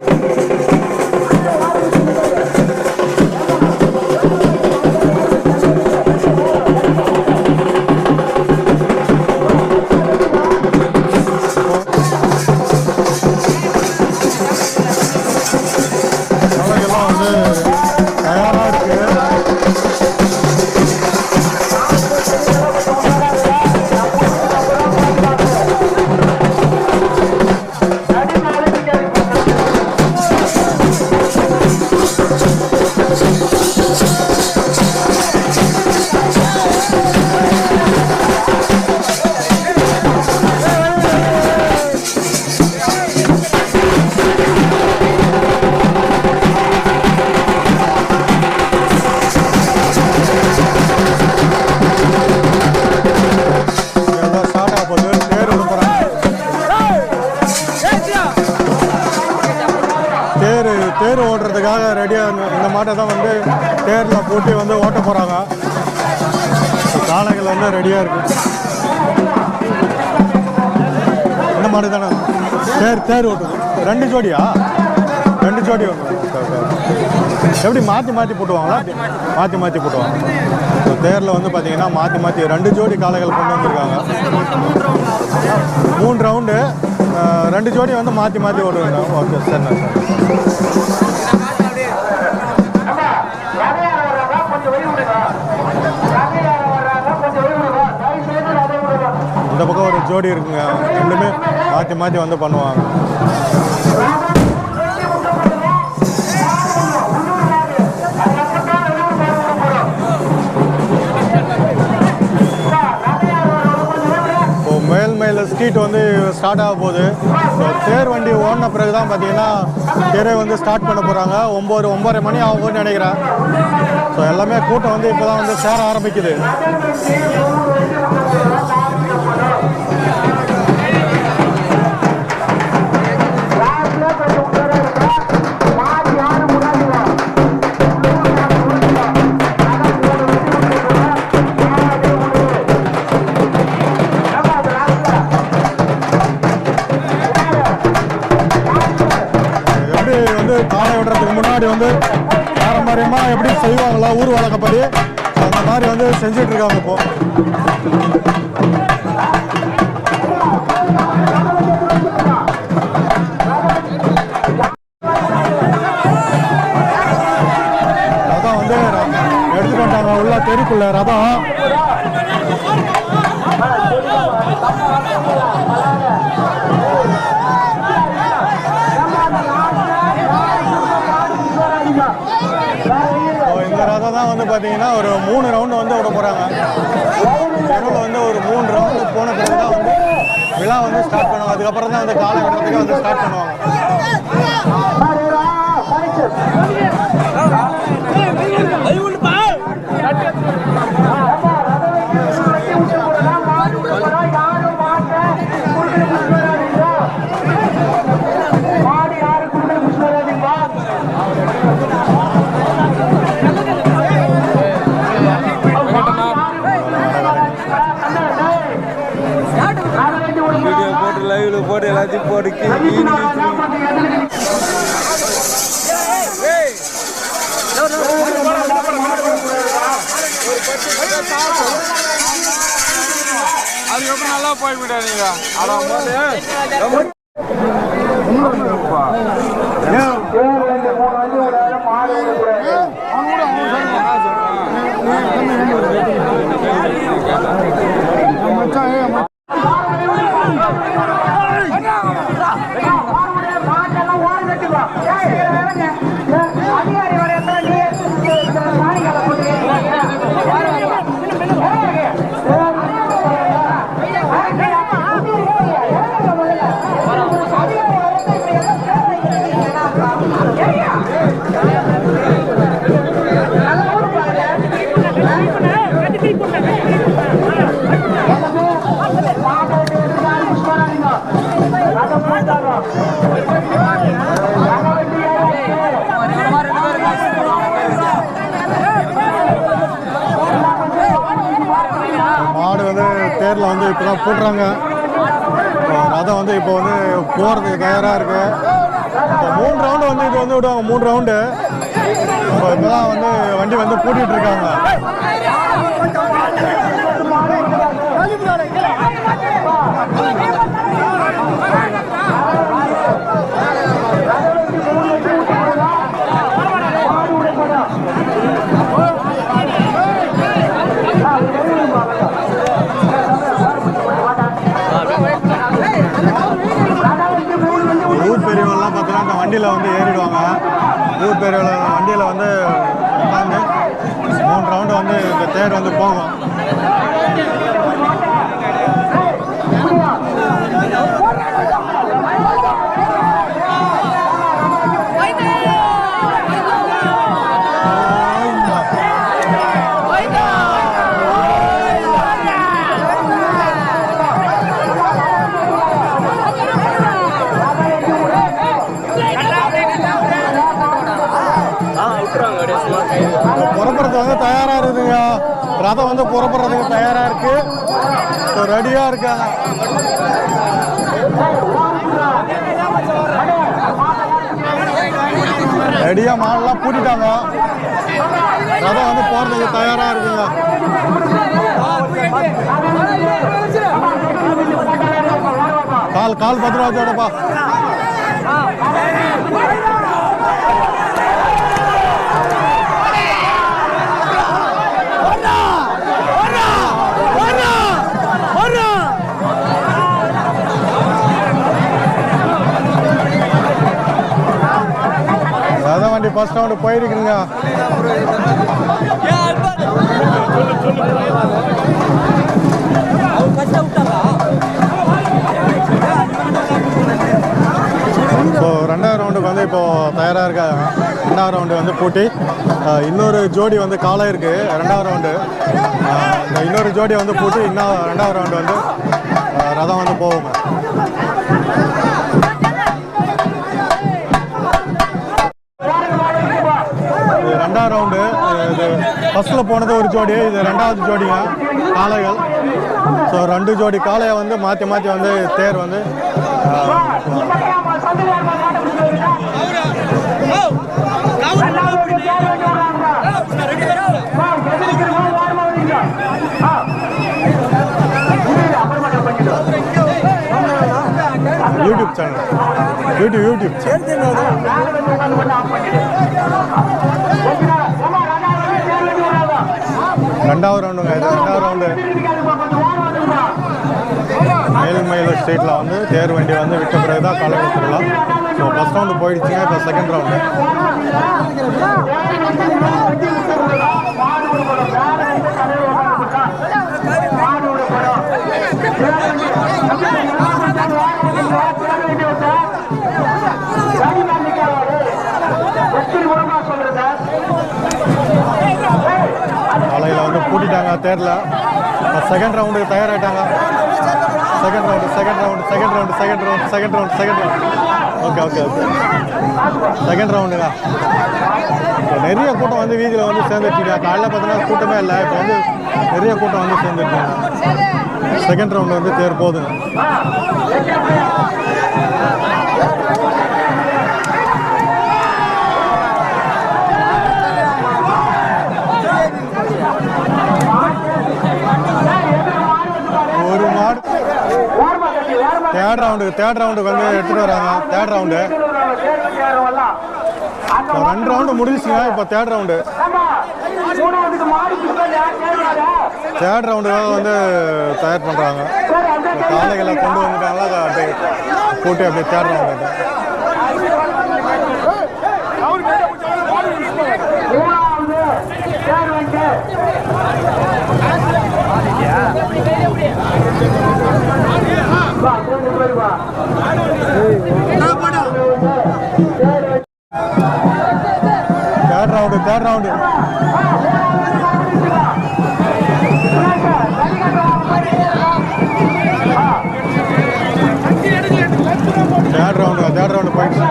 Música மாட்டை தான் வந்து தேரில் போட்டி வந்து ஓட்ட போகிறாங்க காளைகள் வந்து ரெடியாக இருக்கு. இந்த மாடு தானே? தேர் தேர் ஓட்டுது. ரெண்டு ஜோடியா? ரெண்டு ஜோடி எப்படி மாற்றி மாற்றி போட்டுவாங்களா? மாற்றி மாற்றி போட்டுவாங்க. ஸோ தேரில் வந்து பார்த்தீங்கன்னா மாற்றி மாற்றி ரெண்டு ஜோடி காளைகள் கொண்டு வந்திருக்காங்க. மூணு ரவுண்டு ரெண்டு ஜோடி வந்து மாற்றி மாற்றி ஓடுவேன் ஓகே சார் சார் ஜோடி இருக்குங்க. ரெண்டுமே மாற்றி மாற்றி வந்து பண்ணுவாங்க. இப்போ மேல் மேல ஸ்ட்ரீட் வந்து ஸ்டார்ட் ஆக போகுது. ஸோ தேர் வண்டி ஓடின பிறகு தான் பார்த்தீங்கன்னா தேரை வந்து ஸ்டார்ட் பண்ண போகிறாங்க ஒம்பது ஒம்பரை மணி ஆகும்னு நினைக்கிறேன். ஸோ எல்லாமே கூட்டம் வந்து இப்போ தான் வந்து சேர ஆரம்பிக்குது. முன்னாடி வந்து பாரம்பரியமாக எப்படி செய்வாங்களா ஊர் வழக்கப்படி அந்த மாதிரி வந்து செஞ்சுட்டு இருக்காங்க இப்போ. ரதம் வந்து எடுத்துட்டு வந்துட்டாங்க உள்ள தெருக்குள்ள ரதம். ஸோ இந்த ரதம் தான் வந்து பார்த்தீங்கன்னா ஒரு மூணு ரவுண்டு வந்து விட போகிறாங்க தெருவில் வந்து ஒரு மூணு ரவுண்டு போன பிறகு தான் வந்து விழா வந்து ஸ்டார்ட் பண்ணுவாங்க அதுக்கப்புறம் தான் வந்து காலகட்டத்துக்கு வந்து ஸ்டார்ட் பண்ணுவாங்க போட்டு போட்டு எல்லாத்தையும் போட்டு கீழே அதுக்கப்புறம் நல்லா போய் விடாதீங்க அதான் 来了，来，மாடு வந்து தேரில் வந்து இப்போ தான் போடுறாங்க ரதம் வந்து இப்போ வந்து போகிறதுக்கு தயாராக இருக்கு. இப்போ மூணு ரவுண்டு வந்து விடுவாங்க மூணு ரவுண்டு இப்போ இப்போதான் வந்து வண்டி வந்து பூட்டிகிட்டு இருக்காங்க. பெரியவர்கள்லாம் பார்த்தீங்கன்னா அந்த வண்டியில் வந்து ஏறிடுவாங்க. ஊர் பெரியவர்கள் வண்டியில் வந்து உட்காந்து மூணு ரவுண்டு வந்து இந்த தேர் வந்து போகும். தயாராக ரதம் வந்து புறப்படுறதுக்கு தயாராக இருக்கு. ரெடியா ரெடியாக இருக்காங்க. ரெடியாக மாடெல்லாம் கூட்டிட்டாங்க ரதம் வந்து போகிறதுக்கு தயாராக இருக்குங்க. கால் கால் பத்து வச்சோடப்பா பஸ் ஸ்டாண்டு ஃபர்ஸ்ட் ரவுண்டு போயிருக்குங்க இப்போது ரெண்டாவது ரவுண்டுக்கு வந்து இப்போ தயாராக இருக்காங்க ரெண்டாவது ரவுண்டு வந்து பூட்டி. இன்னொரு ஜோடி வந்து காலம் இருக்கு. ரெண்டாவது ரவுண்டு இந்த இன்னொரு ஜோடி வந்து பூட்டி இன்னும் ரெண்டாவது ரவுண்டு வந்து ரதம் வந்து போகுங்க Uh, இது ரவுண்டு இது ஃபஸ்ட்டில் போனது ஒரு ஜோடி இது ரெண்டாவது ஜோடிங்க காளைகள். ஸோ ரெண்டு ஜோடி காளையை வந்து மாற்றி மாற்றி வந்து தேர் வந்து யூடியூப் சேனல் யூடியூப் யூடியூப் ரெண்டாவது ரவுண்டுங்க இது ரெண்டாவது ரவுண்டு மேல்மயில ஸ்ட்ரீட்டில் வந்து தேர் வண்டி வந்து விட்ட பிறகு தான் காலை கொடுத்துடலாம். ஸோ ஃபஸ்ட் ரவுண்டு போயிடுச்சுங்க இப்போ செகண்ட் ரவுண்டு காலையில் தேரில். செகண்ட் ரவுண்டுக்கு தயாராகிட்டாங்க second round second round second round second round second round second round okay okay okay second ரவுண்டுங்க இப்போ நிறைய கூட்டம் வந்து வீதியில் வந்து சேர்ந்துருச்சுங்க காலையில் பார்த்தீங்கன்னா கூட்டமே இல்லை. இப்போ வந்து நிறைய கூட்டம் வந்து சேர்ந்துருக்காங்க செகண்ட் ரவுண்டு வந்து தேர் போகுதுங்க தேர்ட் ரவுண்டுக்கு தேர்ட் ரவுண்டுக்கு வந்து எடுத்துகிட்டு வராங்க. தேர்ட் ரவுண்டு இப்போ ரெண்டு ரவுண்டு முடிஞ்சுச்சுங்க. இப்போ தேர்ட் ரவுண்டு தேர்ட் ரவுண்டுக்காக வந்து தயார் பண்ணுறாங்க காலைகளை கொண்டு வந்துட்டாங்களா? அப்படியே போட்டு அப்படியே third round Yeah. Third round third round